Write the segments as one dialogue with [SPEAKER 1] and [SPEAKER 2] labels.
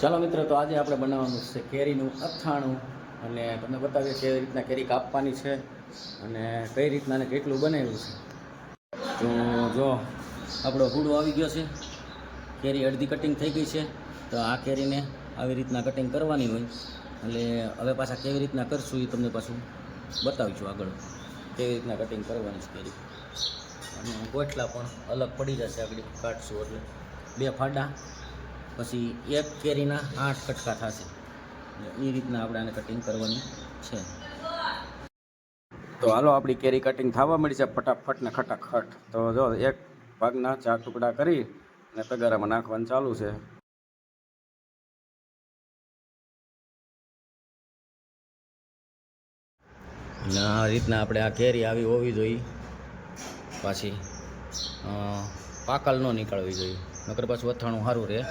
[SPEAKER 1] ચાલો મિત્રો, તો આજે આપણે બનાવવાનું છે કેરીનું અથાણું. અને તમને બતાવીએ કેવી રીતના કેરી કાપવાની છે અને કઈ રીતના કેટલું બનાવ્યું છે. તો જો, આપણો હૂડો આવી ગયો છે. કેરી અડધી કટિંગ થઈ ગઈ છે. તો આ કેરીને આવી રીતના કટિંગ કરવાની હોય. એટલે હવે પાછા કેવી રીતના કરશું એ તમને પાછું બતાવીશું આગળ. કેવી રીતના કટિંગ કરવાની છે કેરી. અને ગોઠલા પણ અલગ પડી જશે આગળ. કાઢશું એટલે. બે ફાડા. પછી એક કેરીના આઠ કટકા થશે. એ રીતના આપણે આને કટિંગ કરવાની છે. તો હાલો આપણી કેરી કટિંગ થવા મળી છે ફટાફટ ને ખટાખટ. તો જો એક ભાગના ચાર ટુકડા કરી અને તગારામાં નાખવાનું ચાલુ છે. અને આ રીતના આપણે આ કેરી આવી હોવી જોઈએ. પાછી પાકલ ન નીકળવી જોઈએ. નકર પાછું અથાણું સારું રહે.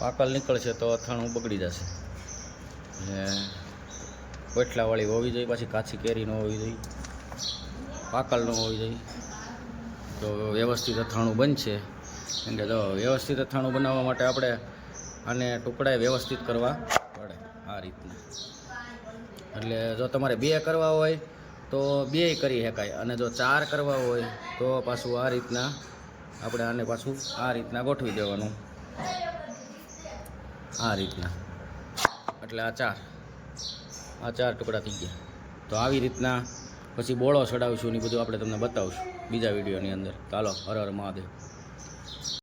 [SPEAKER 1] પાકલ નીકળશે તો અથાણું બગડી જશે. એટલે કોટલાવાળી હોવી જોઈએ, પાછી કાચી કેરી ન હોવી જોઈએ, પાકલ ન હોવી જોઈએ. તો વ્યવસ્થિત અથાણું બનશે. કે જો વ્યવસ્થિત અથાણું બનાવવા માટે આપણે આને ટુકડાએ વ્યવસ્થિત કરવા પડે આ રીતના. એટલે જો તમારે બે કરવા હોય, તો બે કરી શકાય. અને જો ચાર કરવા હોય, તો પાછું આ રીતના આપણે આને પાછું આ રીતના ગોઠવી દેવાનું. આ રીતના. એટલે આ ચાર. આ ચાર ટુકડા થઈ ગયા. તો આવી રીતના પછી બોળો ચડાવશું ને બધું આપણે તમને બતાવશું બીજા વિડીયોની અંદર. ચાલો હર હર મહાદેવ.